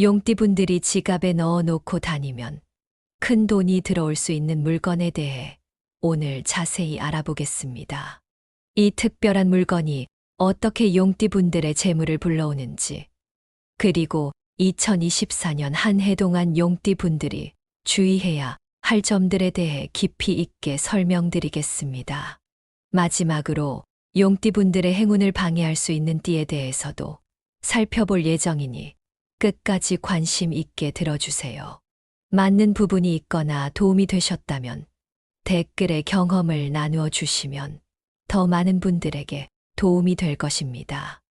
용띠분들이 지갑에 넣어 놓고 다니면 큰 돈이 들어올 수 있는 물건에 대해 오늘 자세히 알아보겠습니다. 이 특별한 물건이 어떻게 용띠분들의 재물을 불러오는지, 그리고 2024년 한 해 동안 용띠분들이 주의해야 할 점들에 대해 깊이 있게 설명드리겠습니다. 마지막으로 용띠분들의 행운을 방해할 수 있는 띠에 대해서도 살펴볼 예정이니 끝까지 관심 있게 들어주세요. 맞는 부분이 있거나 도움이 되셨다면 댓글에 경험을 나누어 주시면 더 많은 분들에게 도움이 될 것입니다.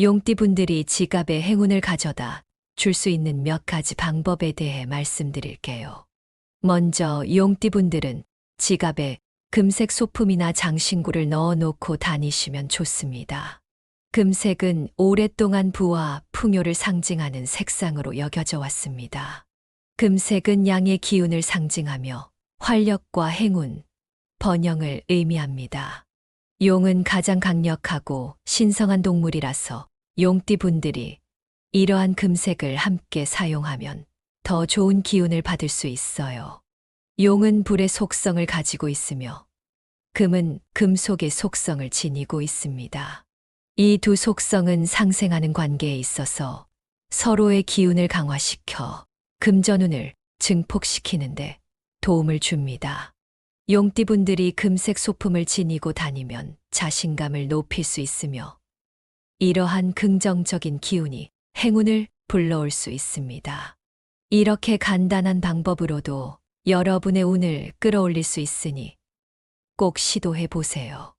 용띠분들이 지갑에 행운을 가져다 줄 수 있는 몇 가지 방법에 대해 말씀드릴게요. 먼저 용띠분들은 지갑에 금색 소품이나 장신구를 넣어 놓고 다니시면 좋습니다. 금색은 오랫동안 부와 풍요를 상징하는 색상으로 여겨져 왔습니다. 금색은 양의 기운을 상징하며 활력과 행운, 번영을 의미합니다. 용은 가장 강력하고 신성한 동물이라서 용띠분들이 이러한 금색을 함께 사용하면 더 좋은 기운을 받을 수 있어요. 용은 불의 속성을 가지고 있으며 금은 금속의 속성을 지니고 있습니다. 이 두 속성은 상생하는 관계에 있어서 서로의 기운을 강화시켜 금전운을 증폭시키는데 도움을 줍니다. 용띠분들이 금색 소품을 지니고 다니면 자신감을 높일 수 있으며 이러한 긍정적인 기운이 행운을 불러올 수 있습니다. 이렇게 간단한 방법으로도 여러분의 운을 끌어올릴 수 있으니 꼭 시도해 보세요.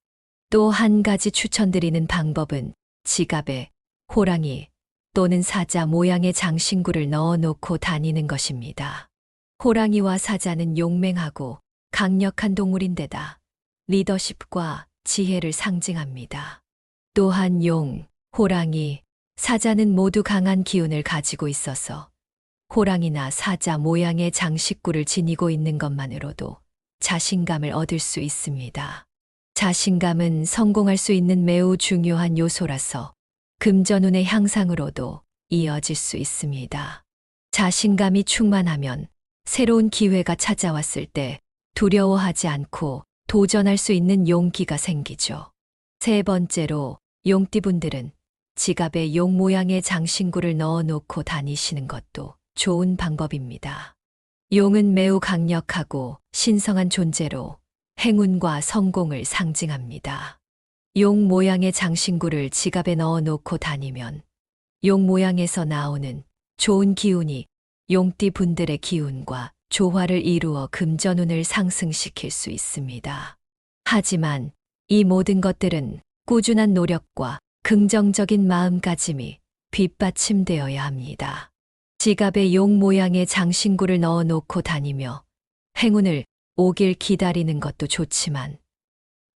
또 한 가지 추천드리는 방법은 지갑에 호랑이 또는 사자 모양의 장신구를 넣어 놓고 다니는 것입니다. 호랑이와 사자는 용맹하고 강력한 동물인데다 리더십과 지혜를 상징합니다. 또한 용, 호랑이, 사자는 모두 강한 기운을 가지고 있어서 호랑이나 사자 모양의 장식구를 지니고 있는 것만으로도 자신감을 얻을 수 있습니다. 자신감은 성공할 수 있는 매우 중요한 요소라서 금전운의 향상으로도 이어질 수 있습니다. 자신감이 충만하면 새로운 기회가 찾아왔을 때 두려워하지 않고 도전할 수 있는 용기가 생기죠. 세 번째로 용띠분들은 지갑에 용 모양의 장신구를 넣어 놓고 다니시는 것도 좋은 방법입니다. 용은 매우 강력하고 신성한 존재로 행운과 성공을 상징합니다. 용 모양의 장신구를 지갑에 넣어 놓고 다니면 용 모양에서 나오는 좋은 기운이 용띠 분들의 기운과 조화를 이루어 금전운을 상승시킬 수 있습니다. 하지만 이 모든 것들은 꾸준한 노력과 긍정적인 마음가짐이 뒷받침되어야 합니다. 지갑에 용 모양의 장신구를 넣어 놓고 다니며 행운을 오길 기다리는 것도 좋지만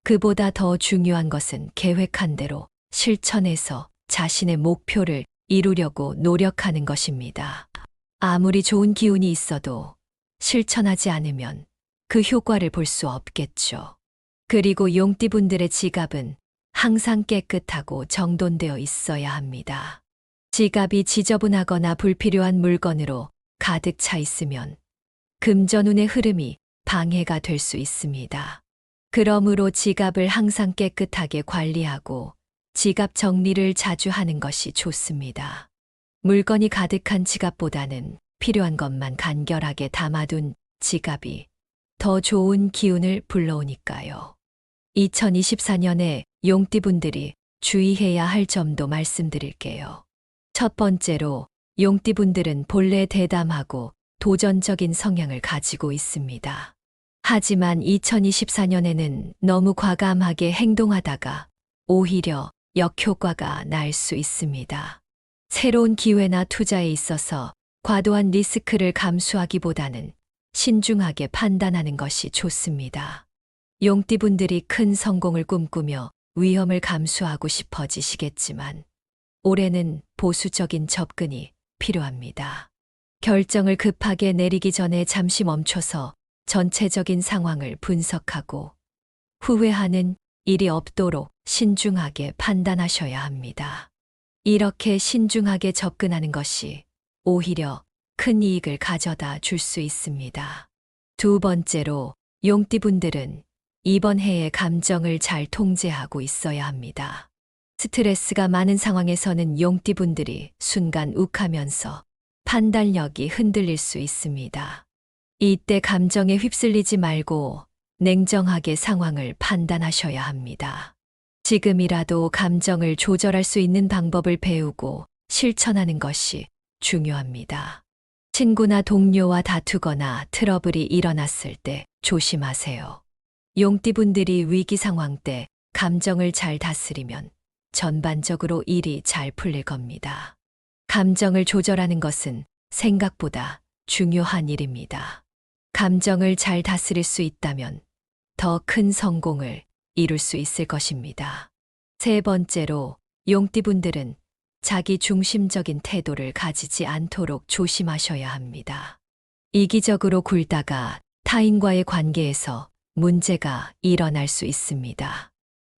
그보다 더 중요한 것은 계획한 대로 실천해서 자신의 목표를 이루려고 노력하는 것입니다. 아무리 좋은 기운이 있어도 실천하지 않으면 그 효과를 볼 수 없겠죠. 그리고 용띠분들의 지갑은 항상 깨끗하고 정돈되어 있어야 합니다. 지갑이 지저분하거나 불필요한 물건으로 가득 차 있으면 금전운의 흐름이 방해가 될 수 있습니다. 그러므로 지갑을 항상 깨끗하게 관리하고 지갑 정리를 자주 하는 것이 좋습니다. 물건이 가득한 지갑보다는 필요한 것만 간결하게 담아둔 지갑이 더 좋은 기운을 불러오니까요. 2024년에 용띠분들이 주의해야 할 점도 말씀드릴게요. 첫 번째로 용띠분들은 본래 대담하고 도전적인 성향을 가지고 있습니다. 하지만 2024년에는 너무 과감하게 행동하다가 오히려 역효과가 날 수 있습니다. 새로운 기회나 투자에 있어서 과도한 리스크를 감수하기보다는 신중하게 판단하는 것이 좋습니다. 용띠분들이 큰 성공을 꿈꾸며 위험을 감수하고 싶어지시겠지만 올해는 보수적인 접근이 필요합니다. 결정을 급하게 내리기 전에 잠시 멈춰서 전체적인 상황을 분석하고 후회하는 일이 없도록 신중하게 판단하셔야 합니다. 이렇게 신중하게 접근하는 것이 오히려 큰 이익을 가져다 줄 수 있습니다. 두 번째로 용띠분들은 이번 해의 감정을 잘 통제하고 있어야 합니다. 스트레스가 많은 상황에서는 용띠분들이 순간 욱하면서 판단력이 흔들릴 수 있습니다. 이때 감정에 휩쓸리지 말고 냉정하게 상황을 판단하셔야 합니다. 지금이라도 감정을 조절할 수 있는 방법을 배우고 실천하는 것이 중요합니다. 친구나 동료와 다투거나 트러블이 일어났을 때 조심하세요. 용띠분들이 위기 상황 때 감정을 잘 다스리면 전반적으로 일이 잘 풀릴 겁니다. 감정을 조절하는 것은 생각보다 중요한 일입니다. 감정을 잘 다스릴 수 있다면 더 큰 성공을 이룰 수 있을 것입니다. 세 번째로 용띠분들은 자기 중심적인 태도를 가지지 않도록 조심하셔야 합니다. 이기적으로 굴다가 타인과의 관계에서 문제가 일어날 수 있습니다.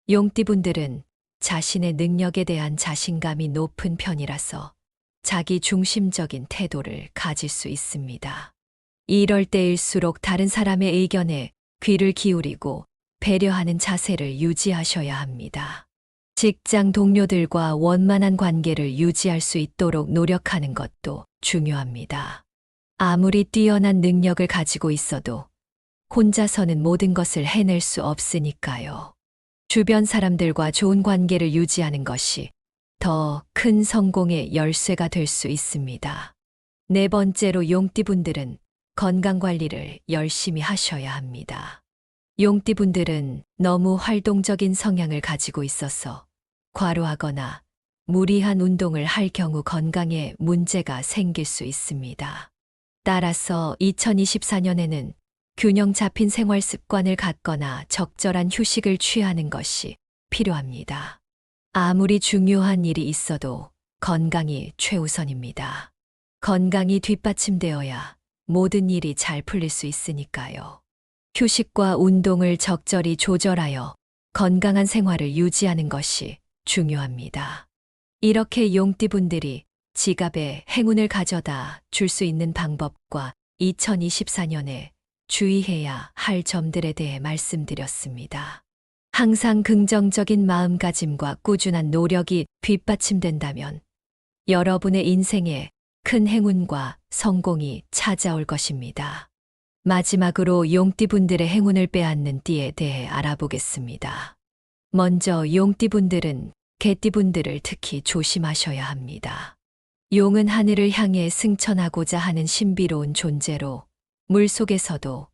용띠분들은 자신의 능력에 대한 자신감이 높은 편이라서 자기 중심적인 태도를 가질 수 있습니다. 이럴 때일수록 다른 사람의 의견에 귀를 기울이고 배려하는 자세를 유지하셔야 합니다. 직장 동료들과 원만한 관계를 유지할 수 있도록 노력하는 것도 중요합니다. 아무리 뛰어난 능력을 가지고 있어도 혼자서는 모든 것을 해낼 수 없으니까요. 주변 사람들과 좋은 관계를 유지하는 것이 더 큰 성공의 열쇠가 될 수 있습니다. 네 번째로 용띠분들은 건강 관리를 열심히 하셔야 합니다. 용띠분들은 너무 활동적인 성향을 가지고 있어서 과로하거나 무리한 운동을 할 경우 건강에 문제가 생길 수 있습니다. 따라서 2024년에는 균형 잡힌 생활 습관을 갖거나 적절한 휴식을 취하는 것이 필요합니다. 아무리 중요한 일이 있어도 건강이 최우선입니다. 건강이 뒷받침되어야 모든 일이 잘 풀릴 수 있으니까요. 휴식과 운동을 적절히 조절하여 건강한 생활을 유지하는 것이 중요합니다. 이렇게 용띠분들이 지갑에 행운을 가져다 줄 수 있는 방법과 2024년에 주의해야 할 점들에 대해 말씀드렸습니다. 항상 긍정적인 마음가짐과 꾸준한 노력이 뒷받침된다면 여러분의 인생에 큰 행운과 성공이 찾아올 것입니다. 마지막으로 용띠분들의 행운을 빼앗는 띠에 대해 알아보겠습니다. 먼저 용띠분들은 개띠분들을 특히 조심하셔야 합니다. 용은 하늘을 향해 승천하고자 하는 신비로운 존재로 물 속에서도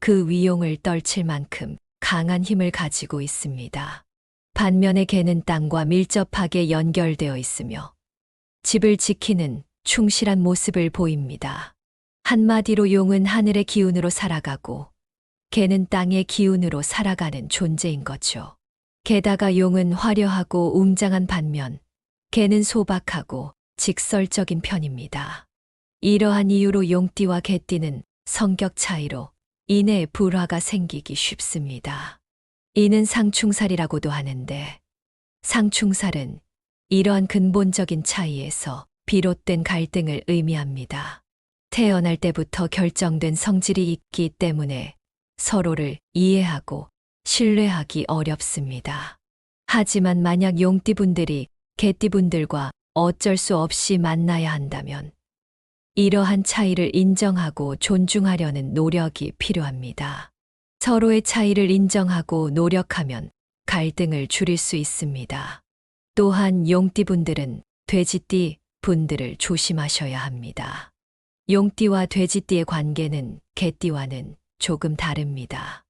그 위용을 떨칠 만큼 강한 힘을 가지고 있습니다. 반면에 개는 땅과 밀접하게 연결되어 있으며 집을 지키는 충실한 모습을 보입니다. 한마디로 용은 하늘의 기운으로 살아가고 개는 땅의 기운으로 살아가는 존재인 거죠. 게다가 용은 화려하고 웅장한 반면 개는 소박하고 직설적인 편입니다. 이러한 이유로 용띠와 개띠는 성격 차이로 인해 불화가 생기기 쉽습니다. 이는 상충살이라고도 하는데 상충살은 이러한 근본적인 차이에서 비롯된 갈등을 의미합니다. 태어날 때부터 결정된 성질이 있기 때문에 서로를 이해하고 신뢰하기 어렵습니다. 하지만 만약 용띠분들이 개띠분들과 어쩔 수 없이 만나야 한다면 이러한 차이를 인정하고 존중하려는 노력이 필요합니다. 서로의 차이를 인정하고 노력하면 갈등을 줄일 수 있습니다. 또한 용띠분들은 돼지띠 분들을 조심하셔야 합니다. 용띠와 돼지띠의 관계는 개띠와는 조금 다릅니다.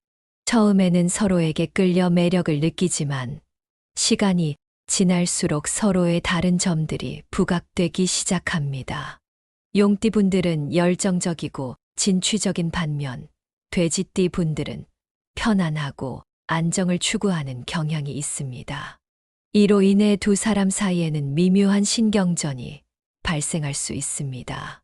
처음에는 서로에게 끌려 매력을 느끼지만 시간이 지날수록 서로의 다른 점들이 부각되기 시작합니다. 용띠 분들은 열정적이고 진취적인 반면 돼지띠 분들은 편안하고 안정을 추구하는 경향이 있습니다. 이로 인해 두 사람 사이에는 미묘한 신경전이 발생할 수 있습니다.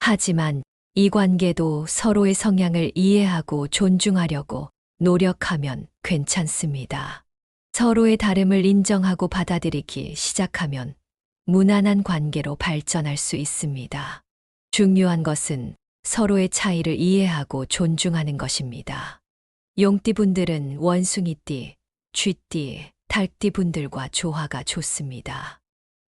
하지만 이 관계도 서로의 성향을 이해하고 존중하려고 노력하면 괜찮습니다. 서로의 다름을 인정하고 받아들이기 시작하면 무난한 관계로 발전할 수 있습니다. 중요한 것은 서로의 차이를 이해하고 존중하는 것입니다. 용띠분들은 원숭이띠, 쥐띠, 달띠분들과 조화가 좋습니다.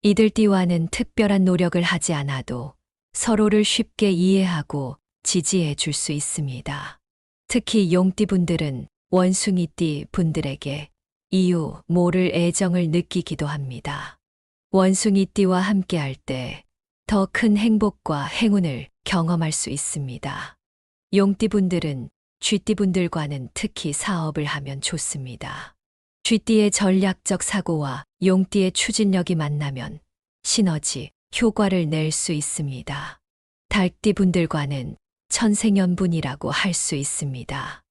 이들 띠와는 특별한 노력을 하지 않아도 서로를 쉽게 이해하고 지지해 줄 수 있습니다. 특히 용띠분들은 원숭이띠 분들에게 이유 모를 애정을 느끼기도 합니다. 원숭이띠와 함께할 때 더 큰 행복과 행운을 경험할 수 있습니다. 용띠분들은 쥐띠분들과는 특히 사업을 하면 좋습니다. 쥐띠의 전략적 사고와 용띠의 추진력이 만나면 시너지, 효과를 낼 수 있습니다. 달띠 분들과는 천생연분이라고 할 수 있습니다.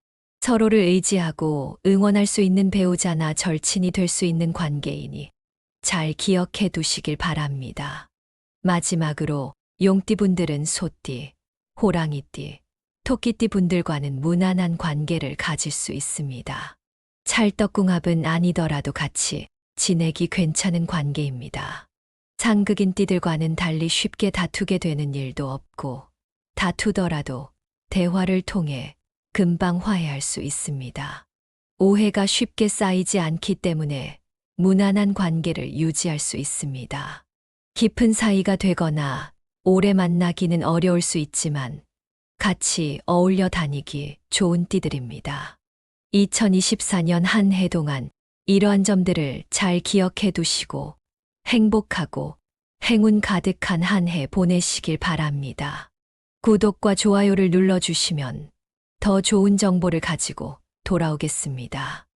서로를 의지하고 응원할 수 있는 배우자나 절친이 될 수 있는 관계이니 잘 기억해 두시길 바랍니다. 마지막으로 용띠 분들은 소띠, 호랑이띠, 토끼띠 분들과는 무난한 관계를 가질 수 있습니다. 찰떡궁합은 아니더라도 같이 지내기 괜찮은 관계입니다. 상극인 띠들과는 달리 쉽게 다투게 되는 일도 없고 다투더라도 대화를 통해 금방 화해할 수 있습니다. 오해가 쉽게 쌓이지 않기 때문에 무난한 관계를 유지할 수 있습니다. 깊은 사이가 되거나 오래 만나기는 어려울 수 있지만 같이 어울려 다니기 좋은 띠들입니다. 2024년 한 해 동안 이러한 점들을 잘 기억해 두시고 행복하고 행운 가득한 한 해 보내시길 바랍니다. 구독과 좋아요를 눌러주시면 더 좋은 정보를 가지고 돌아오겠습니다.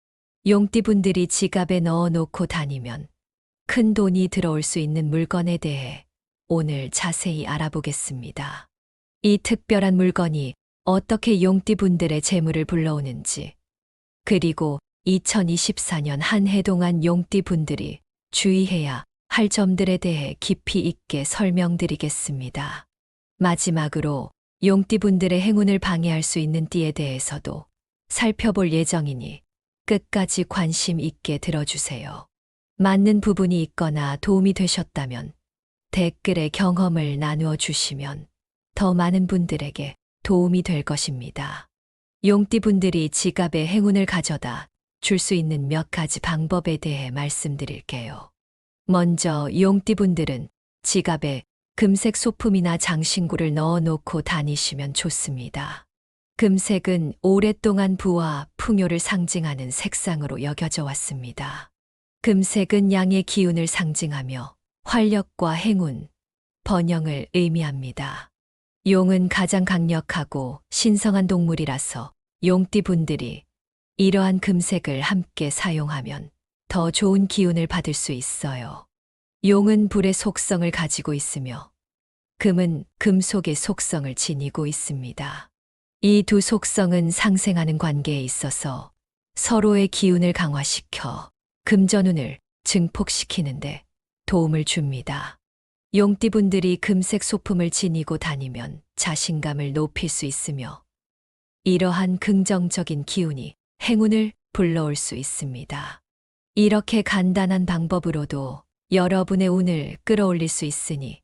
용띠분들이 지갑에 넣어 놓고 다니면 큰 돈이 들어올 수 있는 물건에 대해 오늘 자세히 알아보겠습니다. 이 특별한 물건이 어떻게 용띠분들의 재물을 불러오는지, 그리고 2024년 한 해 동안 용띠 분들이 주의해야 할 점들에 대해 깊이 있게 설명드리겠습니다. 마지막으로 용띠 분들의 행운을 방해할 수 있는 띠에 대해서도 살펴볼 예정이니 끝까지 관심 있게 들어주세요. 맞는 부분이 있거나 도움이 되셨다면 댓글에 경험을 나누어 주시면 더 많은 분들에게 도움이 될 것입니다. 용띠분들이 지갑에 행운을 가져다 줄 수 있는 몇 가지 방법에 대해 말씀드릴게요. 먼저 용띠분들은 지갑에 금색 소품이나 장신구를 넣어 놓고 다니시면 좋습니다. 금색은 오랫동안 부와 풍요를 상징하는 색상으로 여겨져 왔습니다. 금색은 양의 기운을 상징하며 활력과 행운, 번영을 의미합니다. 용은 가장 강력하고 신성한 동물이라서 용띠분들이 이러한 금색을 함께 사용하면 더 좋은 기운을 받을 수 있어요. 용은 불의 속성을 가지고 있으며 금은 금속의 속성을 지니고 있습니다. 이 두 속성은 상생하는 관계에 있어서 서로의 기운을 강화시켜 금전운을 증폭시키는데 도움을 줍니다. 용띠분들이 금색 소품을 지니고 다니면 자신감을 높일 수 있으며 이러한 긍정적인 기운이 행운을 불러올 수 있습니다. 이렇게 간단한 방법으로도 여러분의 운을 끌어올릴 수 있으니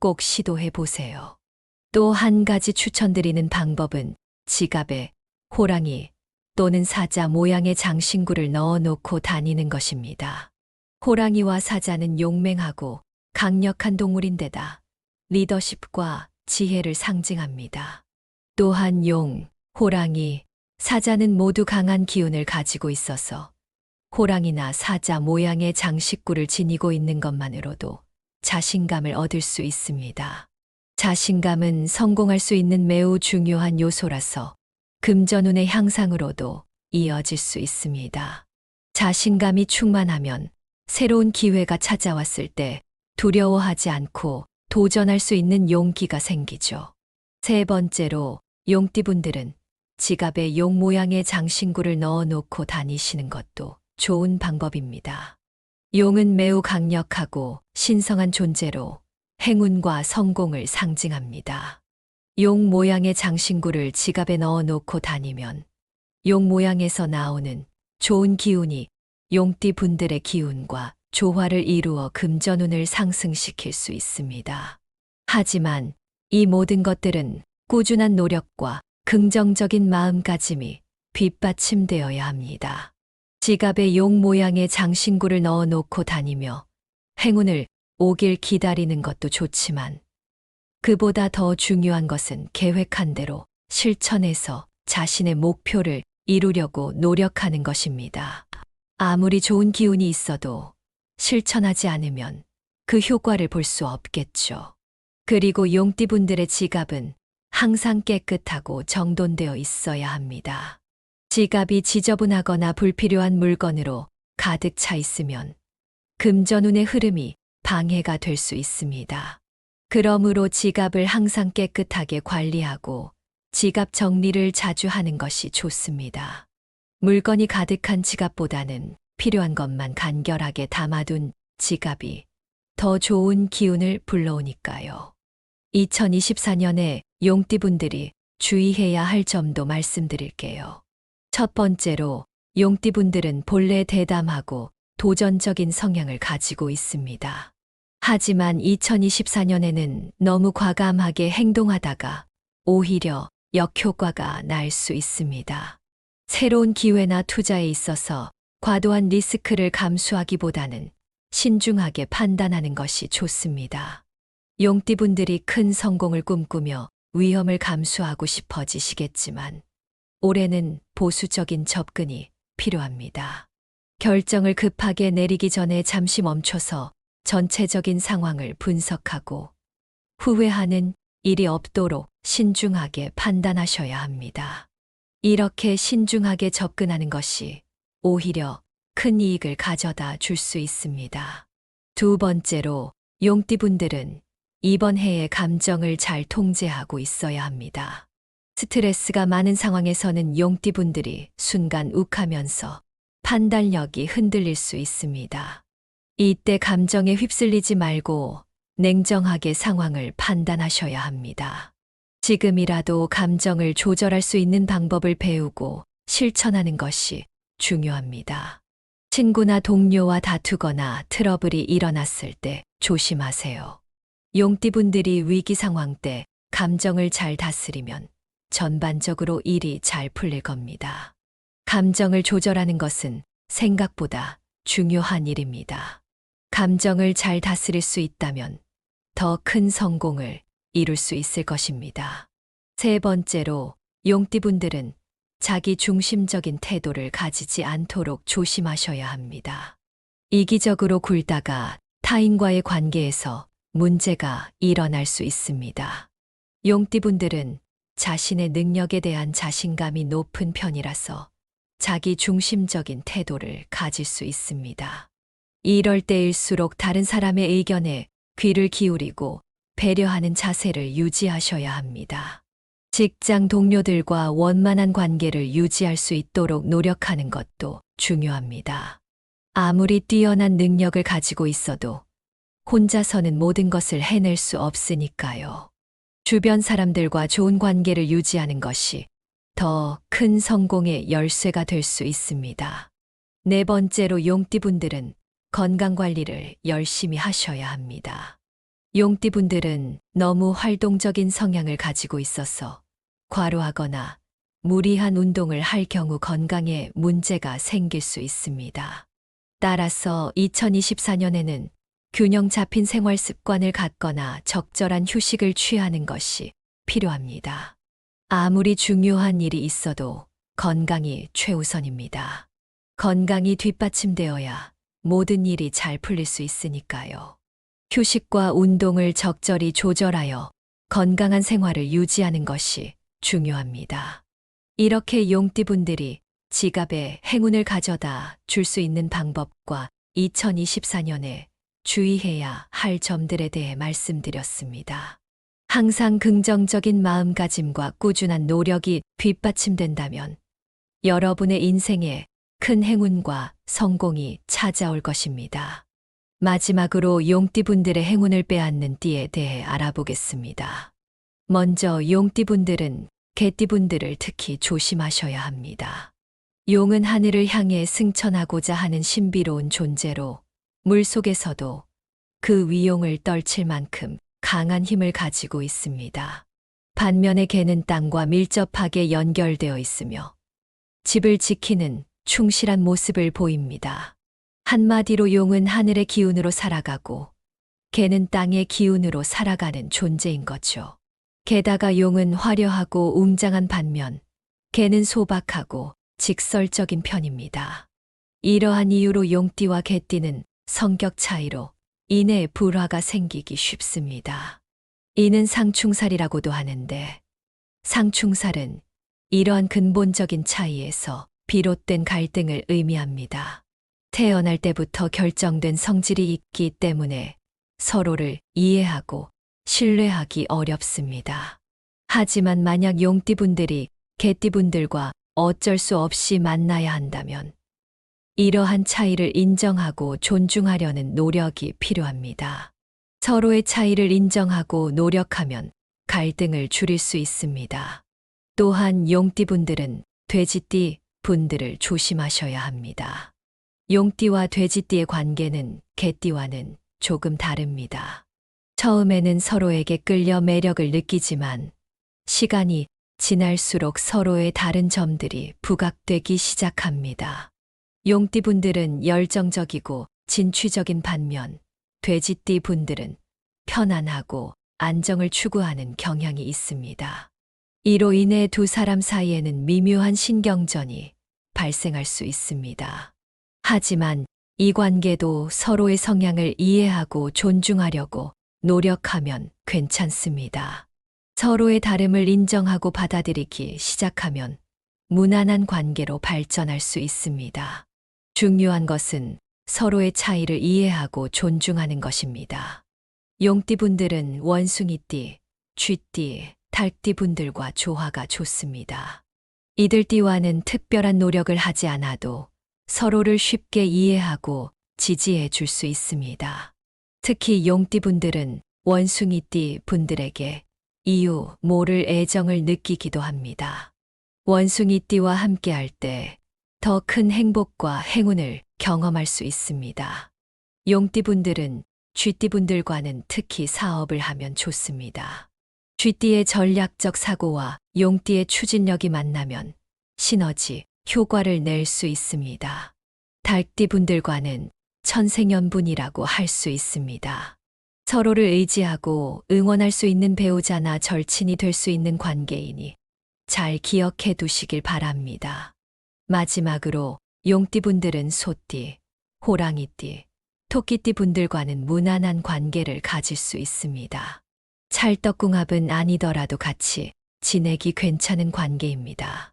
꼭 시도해 보세요. 또 한 가지 추천드리는 방법은 지갑에 호랑이 또는 사자 모양의 장신구를 넣어 놓고 다니는 것입니다. 호랑이와 사자는 용맹하고 강력한 동물인데다 리더십과 지혜를 상징합니다. 또한 용, 호랑이, 사자는 모두 강한 기운을 가지고 있어서 호랑이나 사자 모양의 장식구를 지니고 있는 것만으로도 자신감을 얻을 수 있습니다. 자신감은 성공할 수 있는 매우 중요한 요소라서 금전운의 향상으로도 이어질 수 있습니다. 자신감이 충만하면 새로운 기회가 찾아왔을 때 두려워하지 않고 도전할 수 있는 용기가 생기죠. 세 번째로 용띠분들은 지갑에 용 모양의 장신구를 넣어 놓고 다니시는 것도 좋은 방법입니다. 용은 매우 강력하고 신성한 존재로 행운과 성공을 상징합니다. 용 모양의 장신구를 지갑에 넣어 놓고 다니면 용 모양에서 나오는 좋은 기운이 용띠 분들의 기운과 조화를 이루어 금전운을 상승시킬 수 있습니다. 하지만 이 모든 것들은 꾸준한 노력과 긍정적인 마음가짐이 뒷받침되어야 합니다. 지갑에 용 모양의 장신구를 넣어 놓고 다니며 행운을 오길 기다리는 것도 좋지만 그보다 더 중요한 것은 계획한 대로 실천해서 자신의 목표를 이루려고 노력하는 것입니다. 아무리 좋은 기운이 있어도 실천하지 않으면 그 효과를 볼 수 없겠죠. 그리고 용띠분들의 지갑은 항상 깨끗하고 정돈되어 있어야 합니다. 지갑이 지저분하거나 불필요한 물건으로 가득 차 있으면 금전운의 흐름이 방해가 될 수 있습니다. 그러므로 지갑을 항상 깨끗하게 관리하고 지갑 정리를 자주 하는 것이 좋습니다. 물건이 가득한 지갑보다는 필요한 것만 간결하게 담아둔 지갑이 더 좋은 기운을 불러오니까요. 2024년에 용띠분들이 주의해야 할 점도 말씀드릴게요. 첫 번째로 용띠분들은 본래 대담하고 도전적인 성향을 가지고 있습니다. 하지만 2024년에는 너무 과감하게 행동하다가 오히려 역효과가 날 수 있습니다. 새로운 기회나 투자에 있어서 과도한 리스크를 감수하기보다는 신중하게 판단하는 것이 좋습니다. 용띠분들이 큰 성공을 꿈꾸며 위험을 감수하고 싶어지시겠지만 올해는 보수적인 접근이 필요합니다. 결정을 급하게 내리기 전에 잠시 멈춰서 전체적인 상황을 분석하고 후회하는 일이 없도록 신중하게 판단하셔야 합니다. 이렇게 신중하게 접근하는 것이 오히려 큰 이익을 가져다 줄 수 있습니다. 두 번째로 용띠분들은 이번 해의 감정을 잘 통제하고 있어야 합니다. 스트레스가 많은 상황에서는 용띠분들이 순간 욱하면서 판단력이 흔들릴 수 있습니다. 이때 감정에 휩쓸리지 말고 냉정하게 상황을 판단하셔야 합니다. 지금이라도 감정을 조절할 수 있는 방법을 배우고 실천하는 것이 중요합니다. 친구나 동료와 다투거나 트러블이 일어났을 때 조심하세요. 용띠분들이 위기 상황 때 감정을 잘 다스리면 전반적으로 일이 잘 풀릴 겁니다. 감정을 조절하는 것은 생각보다 중요한 일입니다. 감정을 잘 다스릴 수 있다면 더 큰 성공을 이룰 수 있을 것입니다. 세 번째로 용띠분들은 자기 중심적인 태도를 가지지 않도록 조심하셔야 합니다. 이기적으로 굴다가 타인과의 관계에서 문제가 일어날 수 있습니다. 용띠분들은 자신의 능력에 대한 자신감이 높은 편이라서 자기 중심적인 태도를 가질 수 있습니다. 이럴 때일수록 다른 사람의 의견에 귀를 기울이고 배려하는 자세를 유지하셔야 합니다. 직장 동료들과 원만한 관계를 유지할 수 있도록 노력하는 것도 중요합니다. 아무리 뛰어난 능력을 가지고 있어도 혼자서는 모든 것을 해낼 수 없으니까요. 주변 사람들과 좋은 관계를 유지하는 것이 더 큰 성공의 열쇠가 될 수 있습니다. 네 번째로 용띠분들은 건강 관리를 열심히 하셔야 합니다. 용띠분들은 너무 활동적인 성향을 가지고 있어서 과로하거나 무리한 운동을 할 경우 건강에 문제가 생길 수 있습니다. 따라서 2024년에는 균형 잡힌 생활 습관을 갖거나 적절한 휴식을 취하는 것이 필요합니다. 아무리 중요한 일이 있어도 건강이 최우선입니다. 건강이 뒷받침되어야 모든 일이 잘 풀릴 수 있으니까요. 휴식과 운동을 적절히 조절하여 건강한 생활을 유지하는 것이 중요합니다. 이렇게 용띠분들이 지갑에 행운을 가져다 줄 수 있는 방법과 2024년에 주의해야 할 점들에 대해 말씀드렸습니다. 항상 긍정적인 마음가짐과 꾸준한 노력이 뒷받침된다면 여러분의 인생에 큰 행운과 성공이 찾아올 것입니다. 마지막으로 용띠분들의 행운을 빼앗는 띠에 대해 알아보겠습니다. 먼저 용띠분들은 개띠분들을 특히 조심하셔야 합니다. 용은 하늘을 향해 승천하고자 하는 신비로운 존재로 물 속에서도 그 위용을 떨칠 만큼 강한 힘을 가지고 있습니다. 반면에 개는 땅과 밀접하게 연결되어 있으며 집을 지키는 충실한 모습을 보입니다. 한마디로 용은 하늘의 기운으로 살아가고 개는 땅의 기운으로 살아가는 존재인 거죠. 게다가 용은 화려하고 웅장한 반면 개는 소박하고 직설적인 편입니다. 이러한 이유로 용띠와 개띠는 성격 차이로 이내 불화가 생기기 쉽습니다. 이는 상충살이라고도 하는데 상충살은 이러한 근본적인 차이에서 비롯된 갈등을 의미합니다. 태어날 때부터 결정된 성질이 있기 때문에 서로를 이해하고 신뢰하기 어렵습니다. 하지만 만약 용띠분들이 개띠분들과 어쩔 수 없이 만나야 한다면 이러한 차이를 인정하고 존중하려는 노력이 필요합니다. 서로의 차이를 인정하고 노력하면 갈등을 줄일 수 있습니다. 또한 용띠분들은 돼지띠 분들을 조심하셔야 합니다. 용띠와 돼지띠의 관계는 개띠와는 조금 다릅니다. 처음에는 서로에게 끌려 매력을 느끼지만 시간이 지날수록 서로의 다른 점들이 부각되기 시작합니다. 용띠분들은 열정적이고 진취적인 반면 돼지띠 분들은 편안하고 안정을 추구하는 경향이 있습니다. 이로 인해 두 사람 사이에는 미묘한 신경전이 발생할 수 있습니다. 하지만 이 관계도 서로의 성향을 이해하고 존중하려고 노력하면 괜찮습니다. 서로의 다름을 인정하고 받아들이기 시작하면 무난한 관계로 발전할 수 있습니다. 중요한 것은 서로의 차이를 이해하고 존중하는 것입니다. 용띠분들은 원숭이띠, 쥐띠, 달띠분들과 조화가 좋습니다. 이들 띠와는 특별한 노력을 하지 않아도 서로를 쉽게 이해하고 지지해 줄 수 있습니다. 특히 용띠분들은 원숭이띠 분들에게 이유 모를 애정을 느끼기도 합니다. 원숭이띠와 함께할 때 더 큰 행복과 행운을 경험할 수 있습니다. 용띠분들은 쥐띠분들과는 특히 사업을 하면 좋습니다. 쥐띠의 전략적 사고와 용띠의 추진력이 만나면 시너지, 효과를 낼 수 있습니다. 달띠분들과는 천생연분이라고 할 수 있습니다. 서로를 의지하고 응원할 수 있는 배우자나 절친이 될 수 있는 관계이니 잘 기억해 두시길 바랍니다. 마지막으로 용띠분들은 소띠, 호랑이띠, 토끼띠 분들과는 무난한 관계를 가질 수 있습니다. 찰떡궁합은 아니더라도 같이 지내기 괜찮은 관계입니다.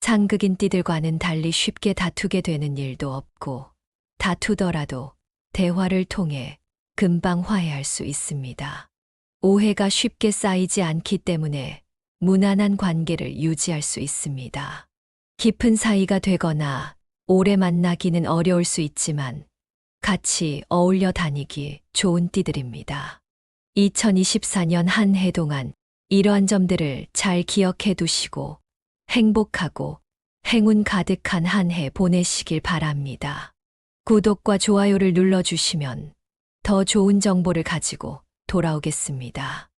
상극인 띠들과는 달리 쉽게 다투게 되는 일도 없고 다투더라도 대화를 통해 금방 화해할 수 있습니다. 오해가 쉽게 쌓이지 않기 때문에 무난한 관계를 유지할 수 있습니다. 깊은 사이가 되거나 오래 만나기는 어려울 수 있지만 같이 어울려 다니기 좋은 띠들입니다. 2024년 한 해 동안 이러한 점들을 잘 기억해 두시고 행복하고 행운 가득한 한 해 보내시길 바랍니다. 구독과 좋아요를 눌러주시면 더 좋은 정보를 가지고 돌아오겠습니다.